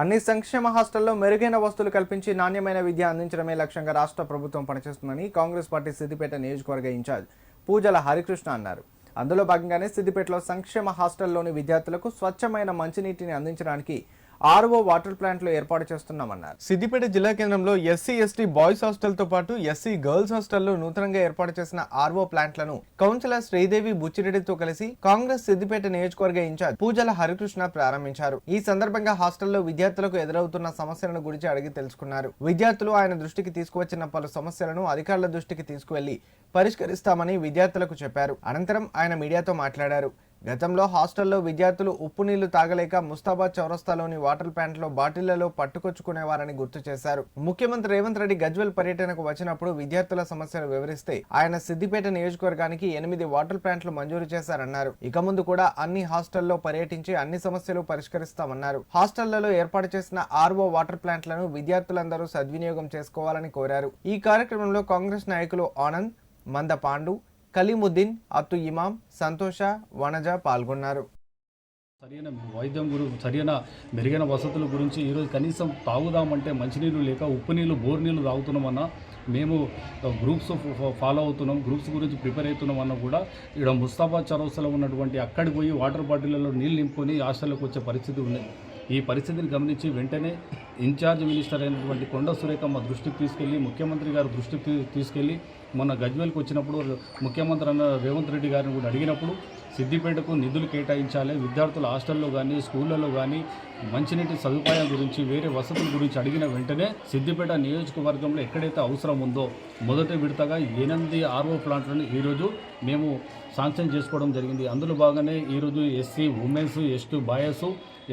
అన్ని సంక్షేమ హాస్టల్లో మెరుగైన వస్తువులు కల్పించి నాణ్యమైన విద్య అందించడమే లక్ష్యంగా రాష్ట్ర ప్రభుత్వం పనిచేస్తుందని కాంగ్రెస్ పార్టీ సిద్దిపేట నియోజకవర్గ ఇన్ఛార్జ్ పూజల హరికృష్ణ అన్నారు. అందులో భాగంగానే సిద్దిపేటలో సంక్షేమ హాస్టల్లోని విద్యార్థులకు స్వచ్ఛమైన మంచినీటిని అందించడానికి ఆర్ఓ వాటర్ ప్లాంట్లు ఏర్పాటు చేస్తున్నామన్నారు. సిద్దిపేట జిల్లా కేంద్రంలో ఎస్సీ ఎస్టీ బాయ్స్ హాస్టల్తో పాటు ఎస్సీ గర్ల్స్ హాస్టల్లో నూతనంగా ఏర్పాటు చేసిన ఆర్ఓ ప్లాంట్లను కౌన్సిలర్ శ్రీదేవి బుచ్చిరెడ్డితో కలిసి కాంగ్రెస్ సిద్దిపేట నియోజకవర్గ ఇన్ఛార్జ్ పూజల హరికృష్ణ ప్రారంభించారు. ఈ సందర్భంగా హాస్టల్లో విద్యార్థులకు ఎదురవుతున్న సమస్యలను గురించి అడిగి తెలుసుకున్నారు. విద్యార్థులు ఆయన దృష్టికి తీసుకువచ్చిన పలు సమస్యలను అధికారుల దృష్టికి తీసుకువెళ్ళి పరిష్కరిస్తామని విద్యార్థులకు చెప్పారు. అనంతరం ఆయన మీడియాతో మాట్లాడారు. గతంలో హాస్టల్లో విద్యార్థులు ఉప్పు నీళ్ళు తాగలేక ముస్తాబాద్ చౌరస్తాలోని వాటర్ ప్లాంట్లో బాటిళ్ళలో పట్టుకొచ్చుకునేవారని గుర్తు చేశారు. ముఖ్యమంత్రి రేవంత్ రెడ్డి గజ్వెల్ పర్యటనకు వచ్చినప్పుడు విద్యార్థుల సమస్యలు వివరిస్తే ఆయన సిద్దిపేట నియోజకవర్గానికి ఎనిమిది వాటర్ ప్లాంట్లు మంజూరు చేశారన్నారు. ఇక ముందు కూడా అన్ని హాస్టల్లో పర్యటించి అన్ని సమస్యలు పరిష్కరిస్తామన్నారు. హాస్టళ్ళలో ఏర్పాటు చేసిన ఆర్ఓ వాటర్ ప్లాంట్లను విద్యార్థులందరూ సద్వినియోగం చేసుకోవాలని కోరారు. ఈ కార్యక్రమంలో కాంగ్రెస్ నాయకులు ఆనంద్ మంద పాండు కలీముద్దీన్ అత్తు ఇమాం సంతోష వనజ పాల్గొన్నారు. సరైన వైద్యం గురించి సరైన మెరుగైన వసతుల గురించి ఈరోజు కనీసం తాగుదామంటే మంచినీళ్ళు లేక ఉప్పు నీళ్ళు బోర్ నీళ్ళు తాగుతున్నామన్నా మేము గ్రూప్స్ ఫాలో అవుతున్నాం గ్రూప్స్ గురించి ప్రిపేర్ అవుతున్నాం అన్న కూడా ఇక్కడ ముస్తాబాద్ చౌరస్తాలో ఉన్నటువంటి అక్కడికి పోయి వాటర్ బాటిళ్ళలో నీళ్ళు నింపుకొని హాస్టల్లోకి వచ్చే పరిస్థితి ఉంది ఈ పరిస్థితిని గమనించి వెంటనే ఇన్ఛార్జ్ మినిస్టర్ అయినటువంటి కొండ సురేఖ మా దృష్టికి తీసుకెళ్ళి ముఖ్యమంత్రి గారి దృష్టికి తీసుకెళ్ళి మొన్న గజ్వేల్కి వచ్చినప్పుడు ముఖ్యమంత్రి అన్న రేవంత్ రెడ్డి గారిని కూడా అడిగినప్పుడు సిద్దిపేటకు నిధులు కేటాయించాలి విద్యార్థుల హాస్టల్లో కానీ స్కూళ్ళలో కానీ మంచినీటి సదుపాయం గురించి వేరే వసతుల గురించి అడిగిన వెంటనే సిద్దిపేట నియోజకవర్గంలో ఎక్కడైతే అవసరం ఉందో మొదటి విడతగా ఎనిమిది ఆర్ఓ ప్లాంట్లను ఈరోజు మేము శాంక్షన్ చేసుకోవడం జరిగింది. అందులో భాగంగానే ఈరోజు SC women's ST boys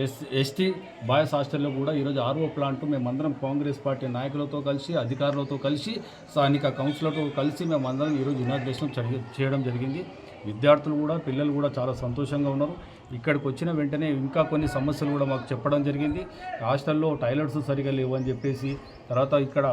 S ST boys హాస్టల్లో కూడా ఈరోజు ఆర్ఓ ప్లాంట్ మేమందరం కాంగ్రెస్ పార్టీ నాయకులతో కలిసి అధికారులతో కలిసి స్థానిక కౌన్సిలర్తో కలిసి మేమందరం ఈరోజు ఇనాగ్రేషన్ చేయడం జరిగింది. విద్యార్థులు కూడా పిల్లలు కూడా చాలా సంతోషంగా ఉన్నారు. ఇక్కడికి వచ్చిన వెంటనే ఇంకా కొన్ని సమస్యలు కూడా మాకు చెప్పడం జరిగింది. హాస్టల్లో టాయిలెట్స్ సరిగా లేవని చెప్పేసి తర్వాత ఇక్కడ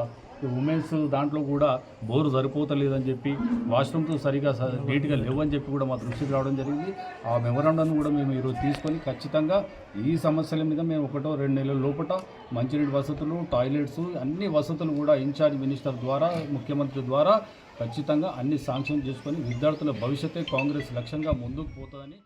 ఉమెన్స్ దాంట్లో కూడా బోరు సరిపోతలేదని చెప్పి వాష్రూమ్స్ సరిగా స- నీట్గా లేవని చెప్పి కూడా మా దృష్టికి రావడం జరిగింది. ఆ మెమరాండం కూడా మేము ఈరోజు తీసుకొని ఖచ్చితంగా ఈ సమస్యల మీద మేము ఒకటో రెండు నెలల లోపల మంచినీటి వసతులు టాయిలెట్స్ అన్ని వసతులు కూడా ఇన్ఛార్జ్ మినిస్టర్ ద్వారా ముఖ్యమంత్రి ద్వారా ఖచ్చితంగా అన్ని శాంక్షన్ చేసుకొని విద్యార్థుల భవిష్యత్తే కాంగ్రెస్ లక్ష్యంగా ముందుకు పోతుందని